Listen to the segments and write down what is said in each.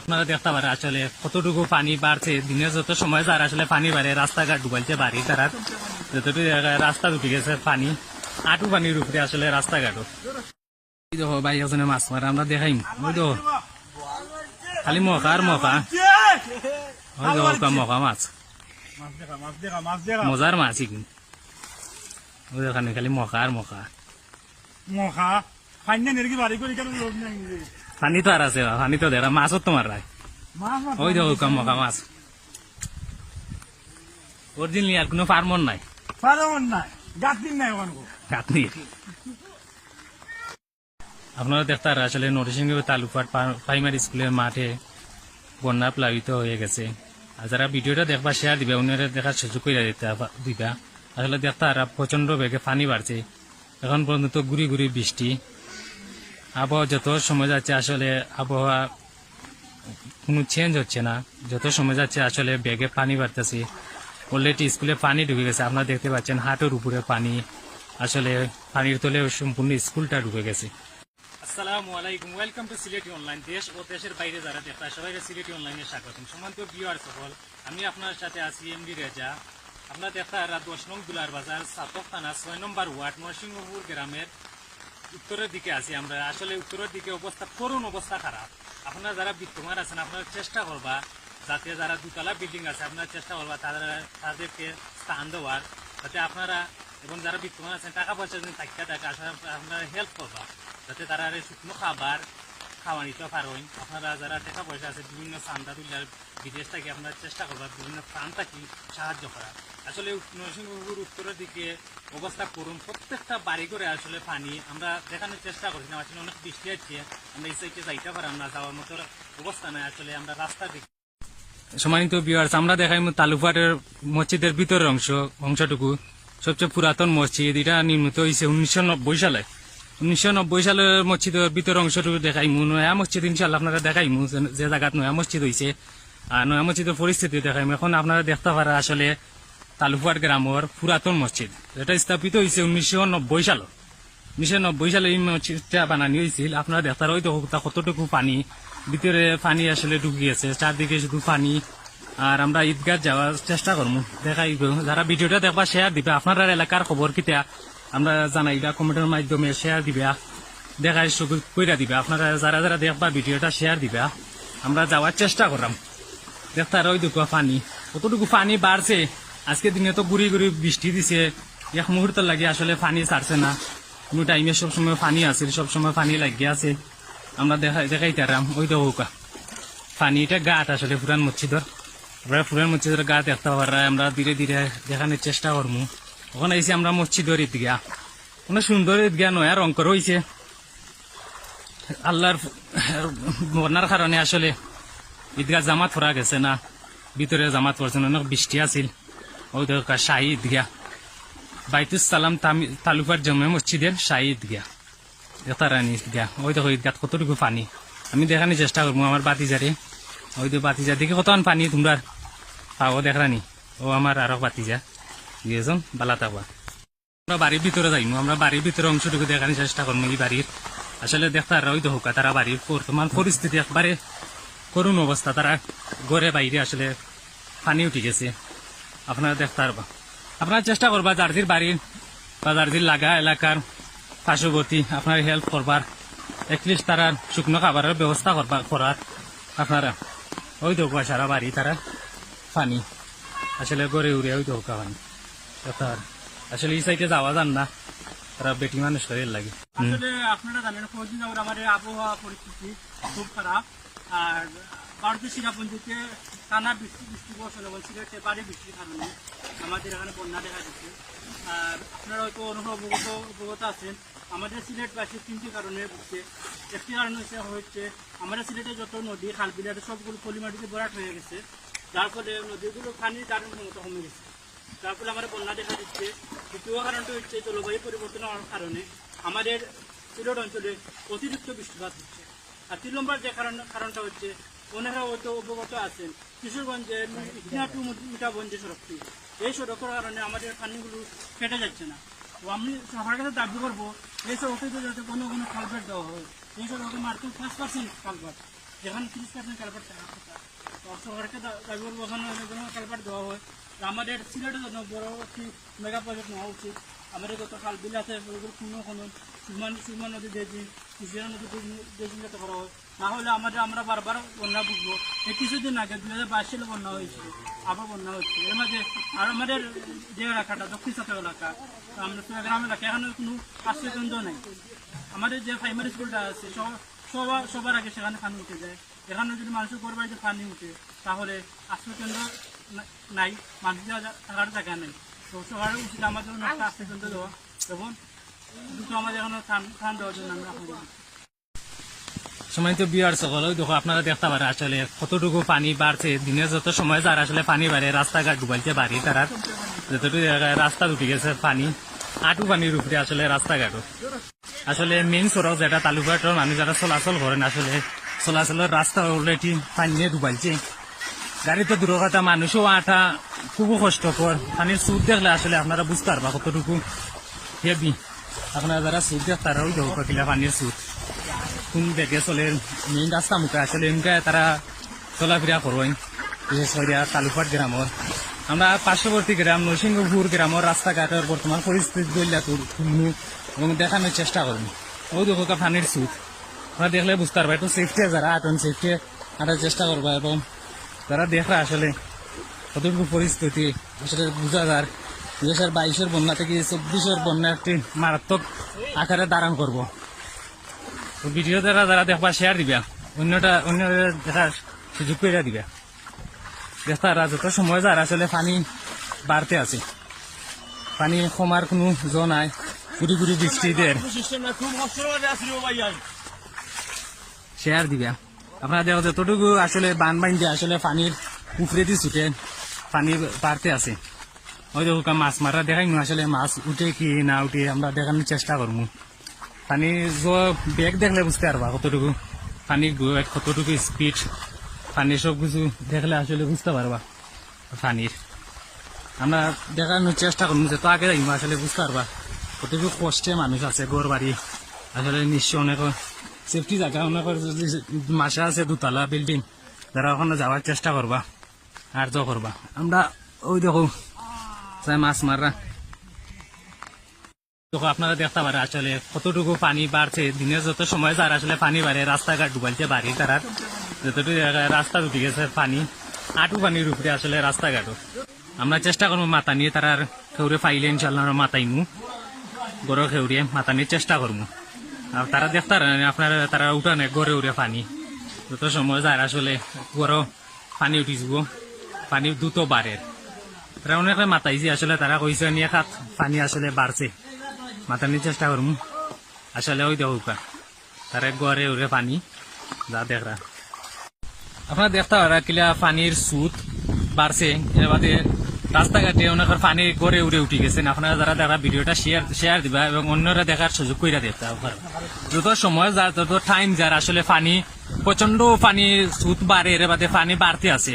আপনারা দেখতে পারেন, আসলে কতটুকু পানি বাড়ছে। দিনের যত সময় যার, আসলে পানি বাড়ে, রাস্তাঘাট ডুবাইছে, বাড়ি তারা যতটুকু রাস্তা ঢুকে গেছে, পানি, আটু পানির উপরে আসলে রাস্তাঘাটও। দেখো, ভাই একজনে মাছ মারে, আমরা দেখাইম। ওই খালি মকা আর মকা। মকা মাছ। মজার মাছ খালি মকা আর মকা। মখা ফাইনা বাড়ি করে পানি তো আর আছে পানি তো দেখা মাছও তোমার রায় ওই দেখো ওকা মকা মাছ অরিজিনালি আর কোনো ফার্মর নাই পারমন নাই গাতিন নাই ওখানে কাতনি আপনারা দেখতে পারেন আসলে নরসিংহ তালুকার প্রাইমারি স্কুলের মাঠে বন্যা প্লাবিত হয়ে গেছে আর যারা ভিডিওটা দেখবা শেয়ার দিবে উনারা দেখার সুযোগ করে দিতে দিবা আসলে দেখতে পারা প্রচণ্ড বেগে পানি বাড়ছে এখন পর্যন্ত গুড়ি গুড়ি বৃষ্টি আবহাওয়া যত সময় যাচ্ছে আসলে আবহাওয়া কোনো চেঞ্জ হচ্ছে না। যত সময় যাচ্ছে আসলে ব্যাগে পানি বাড়তেছে। অলরেডি স্কুলে পানি ঢুকে গেছে। আপনারা দেখতে পাচ্ছেন হাটের উপরে পানি। আসলে পানির তলে সম্পূর্ণ স্কুলটা ঢুকে গেছে। আসসালামু আলাইকুম। ওয়েলকাম টু সিলেটি অনলাইন দেশ ও দেশের বাইরে যারা দেখা সবাইকে সিলেটি অনলাইনে স্বাগত সমান্ত বিওয়ার সকল, আমি আপনার সাথে আছি এমডি রেজা আপনারা দেখা দশ নং দুলার বাজার, সাতক থানা ছয় নম্বর ওয়ার্ড, নরসিংহপুর গ্রামের উত্তরের দিকে আছি আমরা। আসলে উত্তরের দিকে অবস্থা, করুণ অবস্থা খারাপ। আপনারা যারা বিত্তমান আছেন, আপনারা চেষ্টা করবা, যাতে যারা দুতলা বিল্ডিং আছে, আপনারা চেষ্টা করবা তাদের, তাদেরকে স্থান দেওয়ার, যাতে আপনারা এবং যারা বিত্তমান আছেন, টাকা পয়সা যদি থাকে টাকা আসলে আপনারা হেল্প করবা, যাতে তারা শুকনো খাবার খাওয়া নিতে পারেন আপনারা যারা টাকা পয়সা আছে, বিভিন্ন তুলার বিদেশ থেকে আপনারা চেষ্টা করবা, বিভিন্ন প্রাণ থাকি সাহায্য করা আসলে নরসিংহপুর উত্তরের দিকে অবস্থা করুন। প্রত্যেকটা বাড়ি করে আসলে পানি, আমরা দেখানোর চেষ্টা করছিলাম আসলে অনেক বৃষ্টি হচ্ছে। আমরা এই সাইডে যাইতে পারলাম না যাওয়ার মতো অবস্থা নাই, আসলে আমরা রাস্তা দিকে সম্মানিত বিয়ার্স আমরা দেখাই তালুপাটের মসজিদের ভিতরের অংশ, অংশটুকু। সবচেয়ে পুরাতন মসজিদ, এটা নির্মিত হয়েছে উনিশশো নব্বই সালে। উনিশশো নব্বই সালের মসজিদের ভিতরের অংশটুকু দেখাইমু, নয়া মসজিদ ইনশাল্লাহ আপনারা দেখাইমু, যে- জায়গাত নয়া মসজিদ হয়েছে আর নয়া মসজিদের পরিস্থিতি দেখাইমু। এখন আপনারা দেখতে পারা আসলে তালুপাট গ্রামের পুরাতন মসজিদ। এটা স্থাপিত হয়েছে উনিশশো নব্বই সালে। উনিশশো নব্বই সালে এই মসজিদটা বানানি হয়েছিল আপনারা দেখতে ওই তো কতটুকু পানি, ভিতরে পানি আসলে ঢুকিয়েছে, চারদিকে শুধু পানি। আর আমরা ঈদগাহ যাওয়ার চেষ্টা করব দেখাই যারা ভিডিওটা দেখবা শেয়ার দিবে। আপনার এলাকার খবর কিতা, আমরা জানাই জানাইবা কমেন্টের মাধ্যমে শেয়ার দিবা। দেখাই সুযোগ কইরা দিবা। আপনারা যারা যারা দেখবা, ভিডিওটা শেয়ার দিবা। আমরা যাওয়ার চেষ্টা করলাম। দেখতে আর ওই দুটো পানি। কতটুকু পানি বাড়ছে আজকে দিনে তো গুড়ি গুড়ি বৃষ্টি দিছে। এক মুহূর্ত লাগে আসলে পানি ছাড়ছে না। কোনো টাইমে সবসময় পানি আছে, সবসময় পানি লাগিয়ে আছে। আমরা দেখাই দেখাই তারাম ওই তো হোকা পানি এটা গাত আসলে, পুরান মসজিদর। আমরা পুরান মসজিদের গা দেখতে পারা আমরা ধীরে ধীরে দেখানোর চেষ্টা করব ওখানে এসে আমরা মসজিদের ঈদগা। অনেক সুন্দর ঈদগা নয়া রং করে হয়েছে আল্লাহর বন্যার কারণে আসলে ঈদগাহ জামাত পড়া গেছে না। ভিতরে জামাত পড়ছে না, অনেক বৃষ্টি আছিল। ওই তো শাহী ঈদগাহ বাইতুস সালাম তামি- তালুকার জমে মসজিদের শাহী ঈদগাহ তারানি ঈদগাহ ওই দেখো ঈদগাহ কতটুকু পানি। আমি দেখানোর চেষ্টা করব আমার বাতিজারে। ওই তো বাতিজা দেখে কত পানি তোমরা পাও দেখানি ও আমার আরও বাতিজা। গিয়েছেন বালা থাকবা আমরা বাড়ির ভিতরে যাইমু আমরা বাড়ির ভিতরে অংশটুকু দেখানোর চেষ্টা করব এই বাড়ির আসলে দেখতে আর ওই তো হোক তারা বাড়ির বর্তমান পরিস্থিতি একবারে করুণ অবস্থা তারা ঘরে বাইরে আসলে পানি উঠে গেছে। আপনারা দেখতে পারবা। আপনারা চেষ্টা করবা জার্জির বাড়ির বা জার্জির লাগা এলাকার পার্শ্ববর্তী আপনার হেল্প করবার। এটলিস্ট তারা শুকনো খাবারের ব্যবস্থা করবা, করার। আপনারা ওই তো সারা বাড়ি তারা পানি। আসলে গড়ে উড়ে ওই তো পানি। পারেন। আসলে এই সাইডে যাওয়া যান না। তারা বেটি মানুষ করে লাগে। আপনারা জানেন, কদিন আগে আমাদের আবহাওয়া পরিস্থিতি খুব খারাপ। আর ভারতীয় সীমাপঞ্জিতে টানা বৃষ্টি বৃষ্টি বর্ষণ এবং সিলেটে বাড়ি বৃষ্টির কারণে আমাদের এখানে বন্যা দেখা দিচ্ছে। আর আপনারা হয়তো অনুভব অবগত অবগত আছেন। আমাদের সিলেটবাসী তিনটি কারণে ভুগছে। একটি কারণ হচ্ছে হচ্ছে আমাদের সিলেটে যত নদী, খাল, বিলের সবগুলো পলিমাটিতে ভরাট হয়ে গেছে। যার ফলে নদীগুলো পানি দারুণ ক্ষমতা কমে গেছে। যার ফলে আমাদের বন্যা দেখা দিচ্ছে। দ্বিতীয় কারণটা হচ্ছে, জলবায়ু পরিবর্তন হওয়ার কারণে আমাদের সিলেট অঞ্চলে অতিরিক্ত বৃষ্টিপাত হচ্ছে। আর তিন নম্বর যে কারণ, কারণটা হচ্ছে ওনারা হয়তো অবগত আছেন। কিশোরগঞ্জের ইতিনা টু মিঠাবঞ্জ যে সড়কটি। এই সড়কের কারণে আমাদের পানিগুলো কেটে যাচ্ছে না। তো আমি সবার কাছে দাবি করব, এই সড়কটিতে যাতে কোনো কোনো খালবেট দেওয়া হয়। এই সড়কে মার্কেট পাঁচ পার্সেন্ট খালবাট যেখানে তিরিশ পার্সেন্ট কথা তো সরকারকে দাবি করব, ওখানে অনেক ধরনের দেওয়া হয়। আমাদের সিলেটের জন্য বড় একটি মেগা প্রজেক্ট নেওয়া উচিত। আমাদের গত খাল বিল আছে কোনো কোনো সুরমা সুরমা নদী দিয়ে কুচিয়া নদী যাতে করা হয়, না হলে আমাদের আমরা বারবার বন্যা ভুগবো। এই কিছুদিন আগে দুই হাজার বাইশ সালে বন্যা হয়েছিল আবার বন্যা হচ্ছে। এর মাঝে আর আমাদের যে এলাকাটা, দক্ষিণ সাথে এলাকা আমরা গ্রাম এলাকা, এখানে কোনো আশ্রয়কেন্দ্র নেই। আমাদের যে প্রাইমারি স্কুলটা আছে, সব- সবার সবার আগে সেখানে পানি উঠে যায়। এখানে যদি মানুষের ঘর বাড়িতে পানি উঠে, তাহলে আশ্রয়কেন্দ্র না- নাই, মানুষের থাকার জায়গা নেই। সময় তো বিয়ার সকল দেখো আপনারা দেখতে পারে আসলে কতটুকু পানি বাড়ছে। দিনের যত সময় যার আসলে পানি বাড়ে, রাস্তাঘাট ডুবাইতে বাড়ি তারা যতটুকু রাস্তা উঠে গেছে, পানি, আটু পানির উপরে আসলে রাস্তাঘাটও। আসলে মেইন সড়ক যেটা তালুকাটোর মানুষ যারা চলাচল করেন, আসলে চলাচলের রাস্তা অলরেডি পানি নিয়ে ডুবাইছে। গাড়ি তো দূর মানুষও আটা খুবই কষ্টকর পানির সুদ দেখলে আসলে আপনারা বুঝতে পারবা কতটুকু হেভি আপনারা যারা সুদ দেখ তারাও দেখো কিলা পানির সুদ। কোন দিকে চলে মেইন রাস্তা মুখে আসলে এমকে তারা চলাফেরা করবেন। বিশেষ করে তালুপাট গ্রামর। আমরা পার্শ্ববর্তী গ্রাম, নরসিংহপুর গ্রামের রাস্তাঘাটের বর্তমান পরিস্থিতি বললে তুলনু এবং দেখানোর চেষ্টা করুন। ওই দেখো পানির সুদ। আমরা দেখলে বুঝতে পারবা, একটু সেফটি যারা আটন সেফটি আটার চেষ্টা করবা এবং যারা দেখরা আসলে কতটুকু পরিস্থিতি আসলে বোঝা যার দুই হাজার বাইশের বন্যা থেকে চব্বিশের বন্যা একটি মারাত্মক আকারে ধারণ করব। ভিডিও দ্বারা যারা দেখবা শেয়ার দিবা। অন্যটা, অন্য দেখার সুযোগ করে দিবা দেখতারা যত সময় যার আসলে পানি বাড়তে আছে। পানি কমার কোনো জো নাই। গুড়ি গুড়ি বৃষ্টিদের শেয়ার দিবা। আপনারা দেখো যতটুকু আসলে বান বান দিয়ে আসলে পানির উপরে দিয়ে ছুটে। পানি বাড়তে আছে। ওই দেখো মাছ মারা দেখাই আসলে মাছ উঠে কি না উঠে, আমরা দেখানোর চেষ্টা করব। পানি বেগ দেখলে বুঝতে পারবা কতটুকু। পানির কতটুকু স্পিড পানি সব কিছু দেখলে আসলে বুঝতে পারবা পানির আমরা দেখানোর চেষ্টা করব যে তো আগে যাইবো আসলে বুঝতে পারবা। কতটুকু কষ্টে মানুষ আছে, ঘর বাড়ি। আসলে নিশ্চয় অনেক সেফটি জায়গা, অনেক মাসে আছে, দুতলা বিল্ডিং যারা ওখানে যাওয়ার চেষ্টা করবা। আর তো করবা। আমরা ওই দেখো যাই মাছ মাররা। দেখো, আপনারা দেখতে পারে আসলে কতটুকু পানি বাড়ছে। দিনের যত সময় যার আসলে পানি বাড়ে, রাস্তাঘাট ডুবাইছে, বাড়ি তারা যতটুকু রাস্তা উঠে গেছে, পানি, আটু পানির উপরে আসলে রাস্তাঘাটও। আমরা চেষ্টা করব মাথা নিয়ে, তারা খেউরে পাইলে ইনশাল্লাহ আমরা মাথাই মু গড় খেউরিয়ে মাথা নিয়ে চেষ্টা করব। আর তারা দেখতে পারেন আপনারা তারা উঠানে গড়ে উড়ে পানি। যত সময় যার আসলে গড় পানি উঠি যাব। পানি দুটো বাড়ে তারা অনেকে মাতাইছে আসলে তারা কইছে নিয়ে খাত, পানি আসলে বাড়ছে মাথা নিয়ে চেষ্টা করব আসলে ওই দেখো তারা গড়ে উড়ে পানি। যা দেখরা আপনারা দেখতে পারা কিলা পানির সুদ বাড়ছে এর বাদে রাস্তাঘাটে অনেকের পানি গড়ে উড়ে উঠে গেছেন আপনারা যারা দেখা ভিডিওটা শেয়ার শেয়ার দিবা এবং অন্যরা দেখার সুযোগ করে দেখতে পারবা যত সময় যা যত টাইম যার আসলে পানি প্রচণ্ড পানি সুদ বাড়ে এর বাদে পানি বাড়তে আছে।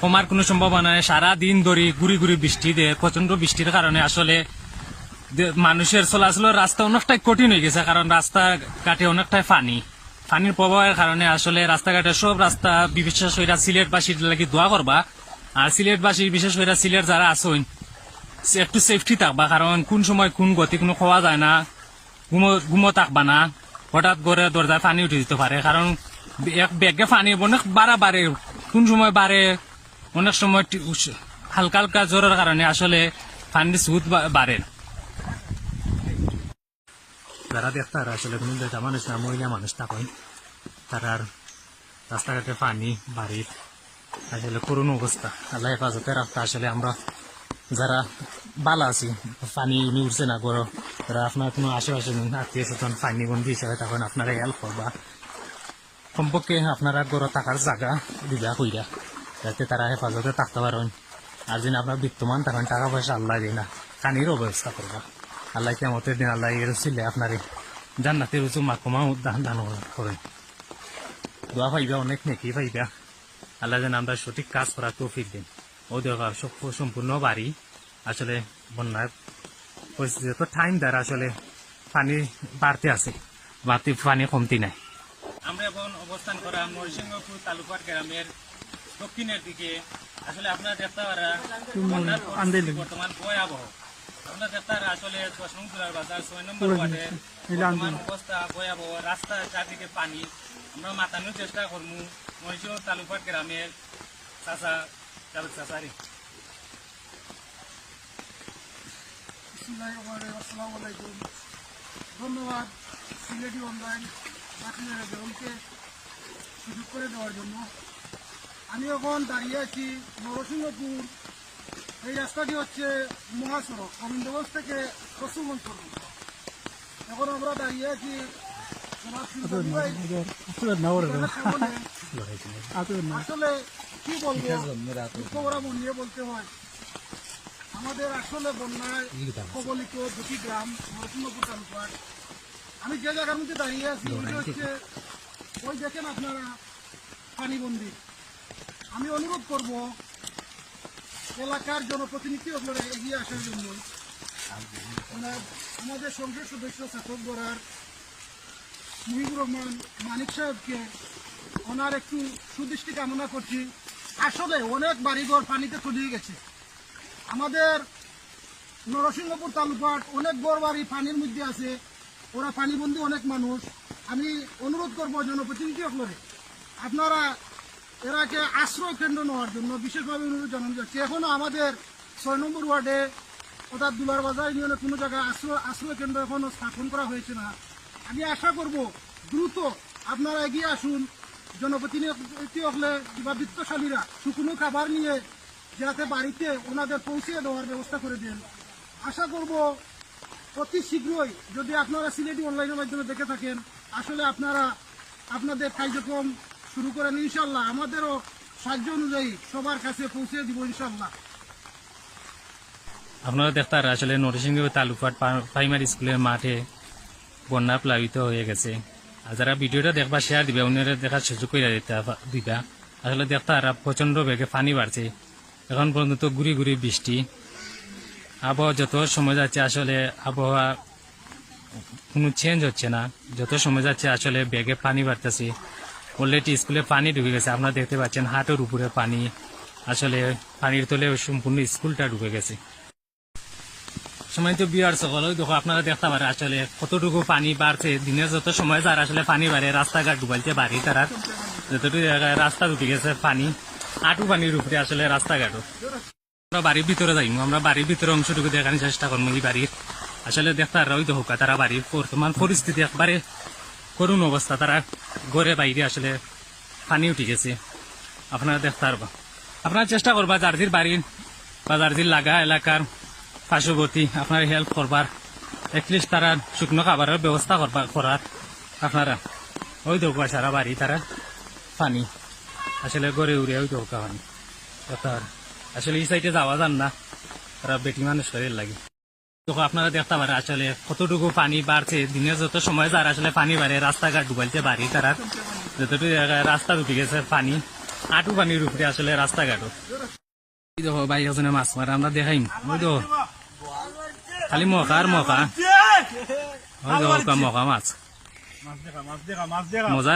কমার কোনো সম্ভাবনা নেই। সারা দিন ধরে গুড়ি গুড়ি বৃষ্টি দেয় প্রচণ্ড বৃষ্টির কারণে আসলে মানুষের চলাচলের রাস্তা অনেকটাই কঠিন হয়ে গেছে, কারণ রাস্তা ঘাটে অনেকটাই পানি। পানির প্রবাহের কারণে আসলে রাস্তাঘাটের সব রাস্তা বিশেষ করে সিলেটবাসীর লাগি দোয়া করবা। আর সিলেটবাসী, বিশেষ করে সিলেট যারা আসুন একটু সেফটি থাকবা, কারণ কোন সময় কোন গতি কোনো খাওয়া যায় না, ঘুমো থাকবা না। হঠাৎ করে দরজায় পানি উঠে দিতে পারে, কারণ এক ব্যাগে পানি অনেক বাড়া বাড়ে কোন সময় বাড়ে অনেক সময় হালকা হালকা জ্বরের কারণে আসলে সুদ বা- বাড়ে। যারা দেখতার আসলে কোনো বেটা মানুষ না, মহিলা মানুষ থাকেন তারা আর রাস্তাঘাটে পানি বাড়ির আসলে করুণ অবস্থা। আল্লাহ হেফাজতে রাখতে আসলে আমরা যারা বালা আছি, পানি উনি উঠছে না গরো তারা আপনার কোনো আশেপাশে আত্মীয় স্বজন, পানি বন্ধু হিসাবে তখন আপনারা হেল্প করবা। কমপক্ষে আপনারা গড়ে থাকার জায়গা দিবা কইরা। যাতে তারা হেফাজতে থাকতে পারেন। আর যদি আপনার বিত্তমান তখন টাকা পয়সা আল্লাহ দিই না। কানিরও ব্যবস্থা করবা। আল্লাহ কেমতের দিন আল্লাহ এর ছিলে আপনার জান্নাতের উঁচু মাকমা দান দান করেন। দোয়া পাইবা অনেক নেকি পাইবা। আল্লাহ যেন আমরা সঠিক কাজ করার তৌফিক দিন। ও দেখা সম্পূর্ণ বাড়ি। আসলে বন্যার পরিস্থিতি তো টাইম দ্বারা আসলে পানি বাড়তে আছে। বাড়তি পানি কমতি নাই। আমরা এখন অবস্থান করা নরসিংহপুর তালুকার গ্রামের দক্ষিণের দিকে। আসলে আপনারা পরিস্থিতি বর্তমান ভয়াবহ। আপনারা দেখতে পারা আসলে দশ নম্বর বাজার ছয় নম্বর ওয়ার্ডে। বর্তমান অবস্থা ভয়াবহ। রাস্তা চারদিকে পানি। আমরা মাতানোর চেষ্টা করব। নরসিংহ তালুকার গ্রামের চাষা চালক চাষারি আসসালামু আলাইকুম ধন্যবাদ সিলেটি অনলাইন আপনারা জনকে সুযোগ করে দেওয়ার জন্য। আমি এখন দাঁড়িয়ে আছি নরসিংহপুর। এই রাস্তাটি হচ্ছে মহাসড়ক। গোবিন্দগঞ্জ থেকে পশ্চিমবঙ্গ পর্যন্ত। এখন আমরা দাঁড়িয়ে আছি আসলে কি বলব? দুঃখ ভরা মন বলতে হয়। আমাদের আসলে বন্যায় কবলিত দুটি গ্রাম নরসিংহপুর তালুকার আমি যে জায়গার মধ্যে দাঁড়িয়ে আছি হচ্ছে ওই দেখেন আপনারা পানিবন্দি। আমি অনুরোধ করব, এলাকার জনপ্রতিনিধি আপনারা এগিয়ে আসার জন্য। ওনার আমাদের সংসদ সদস্য শাসক গড়ার মুহিবুর রহমান মানিক সাহেবকে ওনার একটু সুদৃষ্টি কামনা করছি। আসলে অনেক বাড়িঘর পানিতে তলিয়ে গেছে। আমাদের নরসিংহপুর তালুকার অনেক বড় বাড়ি পানির মধ্যে আছে। ওরা পানিবন্দী অনেক মানুষ। আমি অনুরোধ করব জনপ্রতিনিধি সকলে আপনারা এরাকে আশ্রয় কেন্দ্র নেওয়ার জন্য বিশেষভাবে অনুরোধ জানানো যাচ্ছে। এখনও আমাদের ছয় নম্বর ওয়ার্ডে অর্থাৎ দুলার বাজার ইউনিয়নে কোনো জায়গায় আশ্রয় আশ্রয় কেন্দ্র এখনও স্থাপন করা হয়েছে না। আমি আশা করব দ্রুত আপনারা এগিয়ে আসুন। জনপ্রতিনিধি হলে কিংবা বৃত্তশালীরা শুকনো খাবার নিয়ে যাতে বাড়িতে ওনাদের পৌঁছে দেওয়ার ব্যবস্থা করে দেন। আশা করব অতি শীঘ্রই যদি আপনারা সিলেটি অনলাইনের মাধ্যমে দেখে থাকেন, আসলে আপনারা আপনাদের কার্যক্রম শুরু করেন ইনশাল্লাহ আমাদেরও সাহায্য অনুযায়ী সবার কাছে পৌঁছে দিব ইনশাল্লাহ আপনারা দেখতে পারা আসলে নরসিংহ তালুকাট প্রাইমারি স্কুলের মাঠে বন্যা প্লাবিত হয়ে গেছে। আর যারা ভিডিওটা দেখবা শেয়ার দিবে, অন্যরা দেখার সুযোগ করে দিতে দিবা। আসলে দেখতে পারা প্রচণ্ড বেগে পানি বাড়ছে। এখন পর্যন্ত গুড়ি গুড়ি বৃষ্টি। আবহাওয়া যত সময় যাচ্ছে আসলে আবহাওয়া কোনো চেঞ্জ হচ্ছে না। যত সময় যাচ্ছে আসলে ব্যাগে পানি বাড়তেছে। অলরেডি স্কুলে পানি ঢুকে গেছে। আপনারা দেখতে পাচ্ছেন হাটের উপরে পানি। আসলে পানির তলে সম্পূর্ণ স্কুলটা ঢুকে গেছে। সময় তো বিয়ার সকল, দেখো আপনারা দেখতে পারে আসলে কতটুকু পানি বাড়ছে দিনের যত সময় যার আসলে পানি বাড়ে, রাস্তাঘাট ডুবাইছে, বাড়ি তারা যতটুকু রাস্তা উঠে গেছে, পানি আটু পানির উপরে আসলে রাস্তাঘাটও। আমরা বাড়ির ভিতরে যাইম, আমরা বাড়ির ভিতরে অংশটুকু দেখানোর চেষ্টা করব এই বাড়ির। আসলে দেখতে আর ওই হোক তারা বাড়ির বর্তমান পরিস্থিতি একবারে করুণ অবস্থা, তারা ঘরে বাইরে আসলে পানি উঠে গেছে। আপনারা দেখতে পারবা। আপনারা চেষ্টা করবা, জার্জির বাড়ির বা জার্জির লাগা এলাকার পার্শ্ববর্তী আপনারা হেল্প করবার। এটলিস্ট তারা শুকনো খাবারের ব্যবস্থা করবা, করার। আপনারা ওই দৌকা সারা বাড়ি তারা পানি আসলে গড়ে উড়ে ওই দৌকা পানি। আসলে এই সাইডে যাওয়া যান না, তারা বেটি মানুষ লাগে। দেখো আপনারা দেখতে পারে আসলে কতটুকু পানি বাড়ছে দিনের যত সময় যার আসলে পানি বাড়ে রাস্তাঘাট ডুবাইছে বাড়ি তারা যতটুকু রাস্তা উঠে গেছে পানি আটু পানির উপরে আসলে রাস্তাঘাটও। দেখো বাইক ওখানে মাছ মারে আমরা দেখাইম। ওই দেখো খালি মকা আর মকা। ওই দেখো মকা মাছ। মাছ দেখা মাছ দেখা মাছ দেখা। মজা